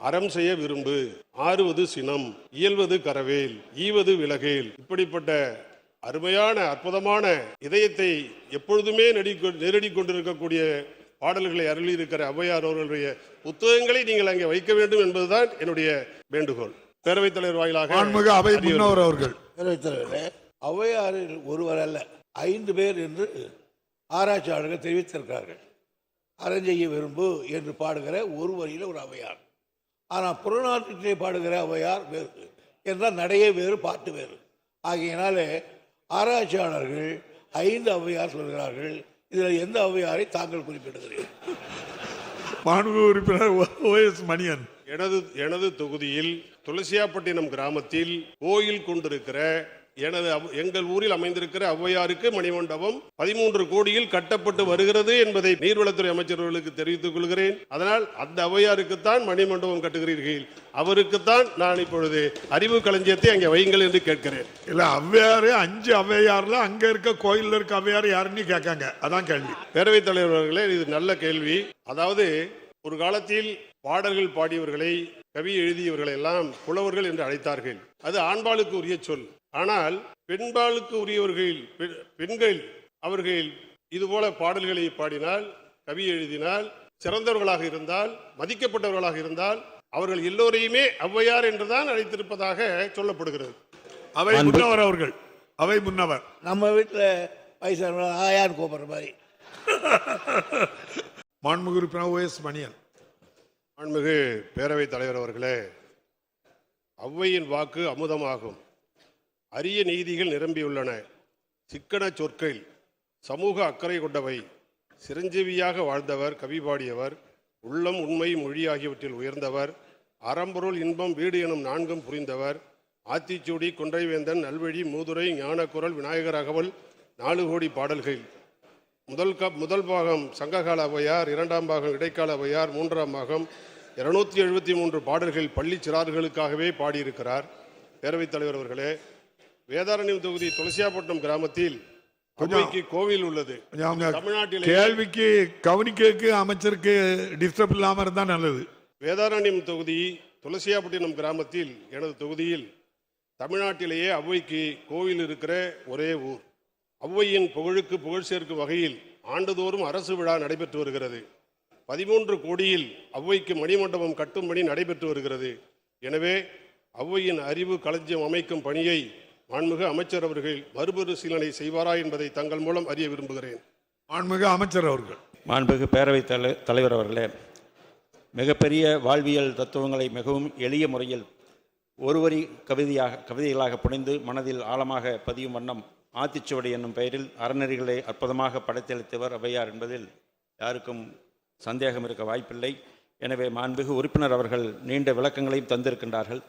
அறம் செய்ய விரும்பு ஆறுவது சினம் இயல்வது கரவேல் ஈவது விலகேல். இப்படிப்பட்ட அருமையான அற்புதமான இதயத்தை எப்பொழுதுமே நெடி நெருடி கொண்டிருக்கக்கூடிய பாடல்களை அருளி இருக்கிற ஔவையார் அவர்களுடைய புத்தகங்களை நீங்கள் அங்கே வைக்க வேண்டும் என்பதுதான் என்னுடைய வேண்டுகோள். பேரவைத் தலைவர் வாயிலாக ஆன்மீக அவை அவர்கள். பேரவைத் தலைவரே ஔவையாரில் ஒருவர் அல்ல ஐந்து பேர் என்று ஆராய்ச்சியாளர்கள் தெரிவித்திருக்கிறார்கள். அறஞ்செய்ய விரும்பு என்று பாடுகிற ஒரு வரியில் ஒரு ஔவையார். ஆனால் புறநாட்டிலே பாடுகிற ஔவையார் வேறு என்றால் நடையே வேறு பாட்டு வேறு. ஆகையினாலே ஆராய்ச்சியாளர்கள் ஐந்து ஔவையார் சொல்கிறார்கள் இதில் எந்த ஔவையாரை தாங்கள் குறிப்பிடுகிறீர்கள்? மாண்பு உறுப்பினர் ஓ எஸ் மணியன். எனது எனது தொகுதியில் துளசியாப்பட்டினம் கிராமத்தில் கோயில் கொண்டிருக்கிற எனது எங்கள் ஊரில் அமைந்திருக்கிற ஔவையாருக்கு மணிமண்டபம் பதிமூன்று கோடியில் கட்டப்பட்டு வருகிறது என்பதை நீர்வளத்துறை அமைச்சர்களுக்கு தெரிவித்துக் கொள்கிறேன். அதனால் அந்த ஔவையாருக்குத்தான் மணிமண்டபம் கட்டுகிறீர்கள். அவருக்குத்தான் நான் இப்பொழுது அறிவு களஞ்சியத்தை அங்கே வையுங்கள் என்று கேட்கிறேன். இல்ல ஔவையாரு அஞ்சு ஔவையார்ல அங்க இருக்க கோயில்ல இருக்க ஔவையார் யாருன்னு கேட்காங்க. அதான் கேள்வி. பேரவைத் தலைவர் அவர்களே இது நல்ல கேள்வி. அதாவது ஒரு காலத்தில் பாடல்கள் பாடியவர்களை கவி எழுதியவர்களை எல்லாம் புலவர்கள் என்று அழைத்தார்கள். அது ஆண்பாளுக்கு உரிய சொல். ஆனால் பெண்பாளுக்கு உரியவர்கள் பெண்கள் அவர்கள் இதுபோல பாடல்களை பாடினால் கவி எழுதினால் சிறந்தவர்களாக இருந்தால் மதிக்கப்பட்டவர்களாக இருந்தால் அவர்கள் எல்லோரையுமே ஔவையார் என்றுதான் அழைத்திருப்பதாக சொல்லப்படுகிறது. அவை முன்னவர் அவர்கள். அவை முன்னவர். நம்ம வீட்டில் வயசான ஆயான்னு கூப்பிட்ற மாதிரி. மாண்புமிகு உறுப்பினர் ஓ எஸ் மணியன். மாண்புமிகு பேரவைத் தலைவர் அவர்களே ஔவையின் வாக்கு அமுதமாகும். அரிய நீதிகள் நிரம்பியுள்ளன. சிக்கன சொற்கள் சமூக அக்கறை கொண்டவை. சிரஞ்சீவியாக வாழ்ந்தவர் கவி பாடியவர் உள்ளம் உண்மை மொழி ஆகியவற்றில் உயர்ந்தவர் அறம்பொருள் இன்பம் வீடு எனும் நான்கும் புரிந்தவர். ஆத்திச்சூடி கொன்றைவேந்தன் நல்வழி மூதுரை ஞானக்குரல் விநாயகர் அகவல் நாலு கோடி பாடல்கள். முதல் க முதல் பாகம் சங்ககால அவையார் இரண்டாம் பாகம் இடைக்கால அவையார் மூன்றாம் பாகம் இருநூத்தி எழுபத்தி மூன்று பாடல்கள் பள்ளி சிறார்களுக்காகவே பாடியிருக்கிறார். பேரவைத் தலைவர் அவர்களே வேதாரண்யம் தொகுதி துளசியாப்பட்டினம் கிராமத்தில் அவ்வைக்கு கோவில் உள்ளது. தமிழ்நாட்டிலே கேள்விக்கு கவனிக்கிறதுக்கு அமைச்சருக்கு டிஸ்டர்ப் இல்லாம இருந்தா நல்லது. வேதாரண்யம் தொகுதி துளசியாப்பட்டினம் கிராமத்தில் எனது தொகுதியில் தமிழ்நாட்டிலேயே ஔவைக்கு கோவில் இருக்கிற ஒரே ஊர். ஔவையின் புகழுக்கு புகழ் சேர்க்கும் வகையில் ஆண்டுதோறும் அரசு விழா நடைபெற்று வருகிறது. பதிமூன்று கோடியில் ஔவைக்கு மணிமண்டபம் கட்டும் பணி நடைபெற்று வருகிறது. எனவே ஔவையின் அறிவு களஞ்சியம் அமைக்கும் பணியை மாண்புமிகு அமைச்சர் அவர்கள் மறுபரிசீலனை செய்வாரா என்பதை தங்கள் மூலம் அறிய விரும்புகிறேன். மாண்புமிகு அமைச்சர் அவர்கள். மாண்புமிகு பேரவைத் தலை தலைவர் அவர்களே மிகப்பெரிய வாழ்வியல் தத்துவங்களை மிகவும் எளிய முறையில் ஒரு வரி கவிதையாக கவிதைகளாக புனைந்து மனதில் ஆழமாக பதியும் வண்ணம் ஆத்திச்சுவடி என்னும் பெயரில் அறநெறிகளை அற்புதமாக படைத்தளித்தவர் ஔவையார் என்பதில் யாருக்கும் சந்தேகம் இருக்க வாய்ப்பில்லை. எனவே மாண்புமிகு உறுப்பினர் அவர்கள் நீண்ட விளக்கங்களையும் தந்திருக்கின்றார்கள்.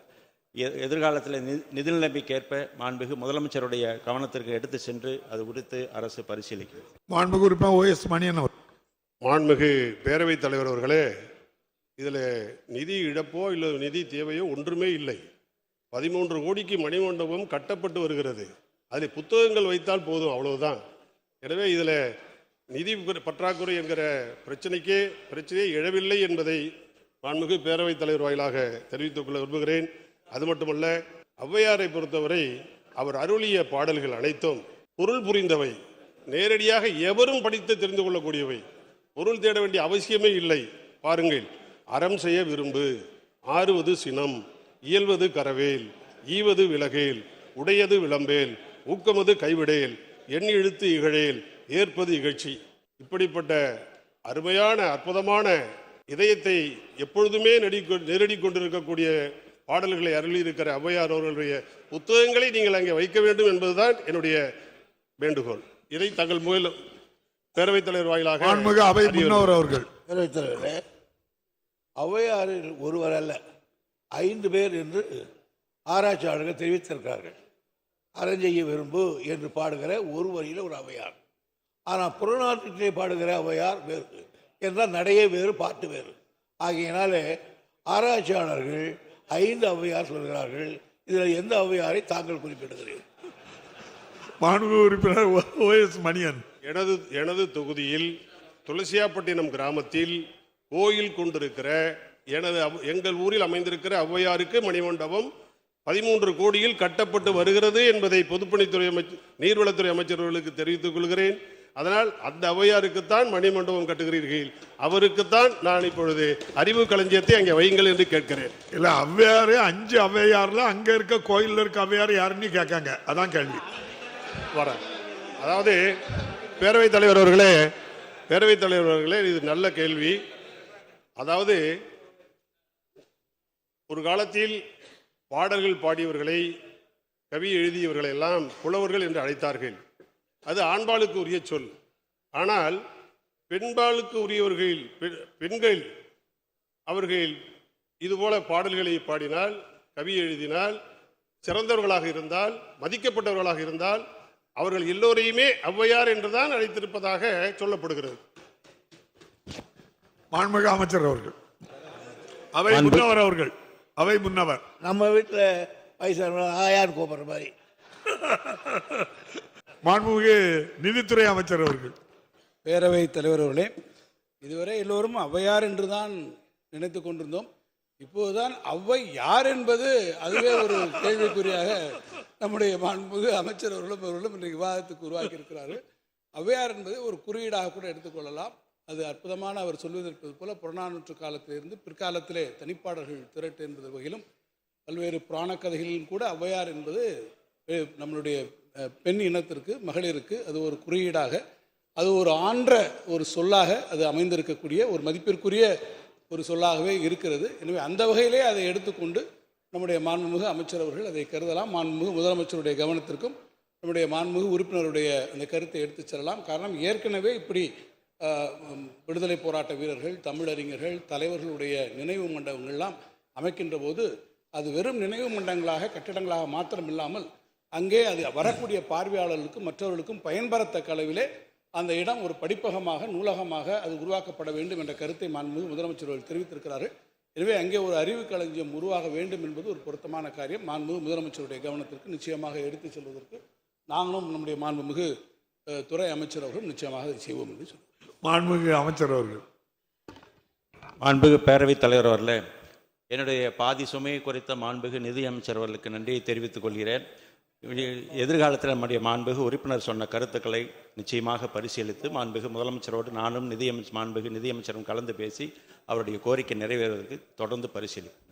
எதிர்காலத்தில் நி- நிதி நிலைமைக்கேற்ப மாண்புமிகு முதலமைச்சருடைய கவனத்திற்கு எடுத்து சென்று அது குறித்து அரசு பரிசீலிக்கும். மாண்புமிகு உறுப்பினர் ஓ எஸ் மணியன் அவர் மாண்புமிகு பேரவைத் தலைவர் அவர்களே இதில் நிதி இழப்போ இல்லை நிதி தேவையோ ஒன்றுமே இல்லை. பதிமூன்று கோடிக்கு மணிமண்டபம் கட்டப்பட்டு வருகிறது. அதில் புத்தகங்கள் வைத்தால் போதும் அவ்வளவுதான். எனவே இதில் நிதி பற்ற- பற்றாக்குறை என்கிற பிரச்சனைக்கே பிரச்சனையே எழவில்லை என்பதை மாண்புமிகு பேரவைத் தலைவர் வாயிலாக தெரிவித்துக் கொள்ள விரும்புகிறேன். அது மட்டுமல்ல ஔவையாரை பொறுத்தவரை அவர் அருளிய பாடல்கள் அனைத்தும் பொருள் புரிந்தவை. நேரடியாக எவரும் படித்து தெரிந்து கொள்ளக்கூடியவை. பொருள் தேட வேண்டிய அவசியமே இல்லை. பாருங்கள் அறம் செய்ய விரும்பு ஆறுவது சினம் இயல்வது கரவேல் ஈவது விலகேல் உடையது விளம்பேல் ஊக்கமது கைவிடேல் எண்ணி இழுத்து இகழேல் ஏற்பது இகழ்ச்சி. இப்படிப்பட்ட அருமையான அற்புதமான இதயத்தை எப்பொழுதுமே நெடி நெருடி கொண்டிருக்கக்கூடிய பாடல்களை அருளி இருக்கிற ஔவையார் அவர்களுடைய புத்தகங்களை நீங்கள் அங்கே வைக்க வேண்டும் என்பதுதான் என்னுடைய வேண்டுகோள். இதை தங்கள் மூலம் பேரவைத் தலைவர் வாயிலாக மாண்புமிகு அவை முன்னவர் அவர்கள். பேரவைத் தலைவரே ஔவையாரில் ஒருவர் அல்ல ஐந்து பேர் என்று ஆராய்ச்சியாளர்கள் தெரிவித்திருக்கிறார்கள். அறஞ்செய்ய விரும்பு என்று பாடுகிற ஒரு வரியில் ஒரு ஔவையார். ஆனால் புறநாட்டிலே பாடுகிற ஔவையார் வேறு என்றால் நடையே வேறு பாட்டு வேறு. ஆகையினாலே ஆராய்ச்சியாளர்கள் ஐந்து ஔவையார் சொல்கிறார்கள் இதில் எந்த ஔவையாரை தாங்கள் குறிப்பிடுகிறீர்கள்? மாண்புமிகு உறுப்பினர் ஓ எஸ் மணியன். எனது எனது தொகுதியில் துளசியாப்பட்டினம் கிராமத்தில் கோயில் கொண்டிருக்கிற எனது அவ்- எங்கள் ஊரில் அமைந்திருக்கிற ஔவையாருக்கு மணிமண்டபம் பதிமூன்று கோடியில் கட்டப்பட்டு வருகிறது என்பதை பொதுப்பணித்துறை அமைச்சர் நீர்வளத்துறை அமைச்சர்களுக்கு தெரிவித்துக் கொள்கிறேன். அதனால் அந்த ஔவையாருக்குத்தான் மணிமண்டபம் கட்டுகிறீர்கள். அவருக்குத்தான் நான் இப்பொழுது அறிவு களஞ்சியத்தை அங்கே வையுங்கள் என்று கேட்கிறேன். இல்ல ஔவையாரு அஞ்சு ஔவையார்ல அங்க இருக்க கோயில்ல இருக்க ஔவையார் யாருன்னு கேட்காங்க. அதான் கேள்வி. வரேன் அதாவது பேரவைத் தலைவர் அவர்களே பேரவைத் தலைவர் அவர்களே இது நல்ல கேள்வி. அதாவது ஒரு காலத்தில் பாடல்கள் பாடியவர்களை கவி எழுதியவர்களை எல்லாம் புலவர்கள் என்று அழைத்தார்கள். அது ஆண்பாளுக்கு உரிய சொல். ஆனால் பெண்பாளுக்கு உரியவர்கள் பெண்கள் அவர்கள் இதுபோல பாடல்களை பாடினால் கவி எழுதினால் சிறந்தவர்களாக இருந்தால் மதிக்கப்பட்டவர்களாக இருந்தால் அவர்கள் எல்லோரையுமே ஔவையார் என்றுதான் அழைத்திருப்பதாக சொல்லப்படுகிறது. மாண்புமிகு அமைச்சர் அவர்கள். அவை முன்னவர் அவர்கள். அவை முன்னவர். நம்ம வீட்டில் வயசான ஆயான்னு கூப்பிட்ற மாதிரி. மாண்புமிகு நிதித்துறை அமைச்சர் அவர்கள். பேரவை தலைவர் அவர்களே இதுவரை எல்லோரும் ஔவையார் என்று தான் நினைத்து கொண்டிருந்தோம். இப்போதுதான் ஔவை யார் என்பது அதுவே ஒரு கேள்விக்குறியாக நம்முடைய மாண்புமிகு அமைச்சர் அவர்களும் அவர்களும் இன்றைக்கு விவாதத்துக்கு உருவாக்கி இருக்கிறார்கள். ஔவையார் என்பது ஒரு குறியீடாக கூட எடுத்துக்கொள்ளலாம் அது அற்புதமான அவர் சொல்வதற்கு போல புறநானூற்று காலத்திலிருந்து பிற்காலத்திலே தனிப்பாடல்கள் திரட்டு என்பது வகையிலும் பல்வேறு புராண கதைகளிலும் கூட ஔவையார் என்பது நம்மளுடைய பெண் இனத்திற்கு மகளிருக்கு அது ஒரு குறியீடாக அது ஒரு ஆன்ற ஒரு சொல்லாக அது அமைந்திருக்கக்கூடிய ஒரு மதிப்பிற்குரிய ஒரு சொல்லாகவே இருக்கிறது. எனவே அந்த வகையிலே அதை எடுத்துக்கொண்டு நம்முடைய மாண்புமிகு அமைச்சர் அவர்கள் அதை கருதலாம். மாண்புமிகு முதலமைச்சருடைய கவனத்திற்கும் நம்முடைய மாண்புமிகு உறுப்பினருடைய அந்த கருத்தை எடுத்துச் செல்லலாம். காரணம் ஏற்கனவே இப்படி விடுதலை போராட்ட வீரர்கள் தமிழறிஞர்கள் தலைவர்களுடைய நினைவு மண்டபங்கள்லாம் அமைக்கின்ற போது அது வெறும் நினைவு மண்டங்களாக கட்டிடங்களாக மாத்திரம் இல்லாமல் அங்கே அது வரக்கூடிய பார்வையாளர்களுக்கும் மற்றவர்களுக்கும் பயன்பெறத்தக்க அளவிலே அந்த இடம் ஒரு படிப்பகமாக நூலகமாக அது உருவாக்கப்பட வேண்டும் என்ற கருத்தை மாண்புமிகு முதலமைச்சர் அவர்கள் தெரிவித்திருக்கிறார்கள். எனவே அங்கே ஒரு அறிவு களஞ்சியம் உருவாக வேண்டும் என்பது ஒரு பொருத்தமான காரியம். மாண்புமிகு முதலமைச்சருடைய கவனத்திற்கு நிச்சயமாக எடுத்துச் செல்வதற்கு நாங்களும் நம்முடைய மாண்புமிகு துறை அமைச்சர் அவர்களும் நிச்சயமாக அதை செய்வோம் என்று சொல்லுவோம் மாண்புமிகு அமைச்சர் அவர்கள். மாண்புகு பேரவைத் தலைவர் அவர்களே என்னுடைய பாதி சுமையை குறித்த மாண்புகு நிதி அமைச்சர் அவர்களுக்கு நன்றியை தெரிவித்துக் கொள்கிறேன். எதிர்காலத்தில் நம்முடைய மாண்புகு உறுப்பினர் சொன்ன கருத்துக்களை நிச்சயமாக பரிசீலித்து மாண்புகு முதலமைச்சரோடு நானும் நிதியமைச்சர் மாண்புகு நிதியமைச்சரும் கலந்து பேசி அவருடைய கோரிக்கை நிறைவேறுவதற்கு தொடர்ந்து பரிசீலிப்போம்.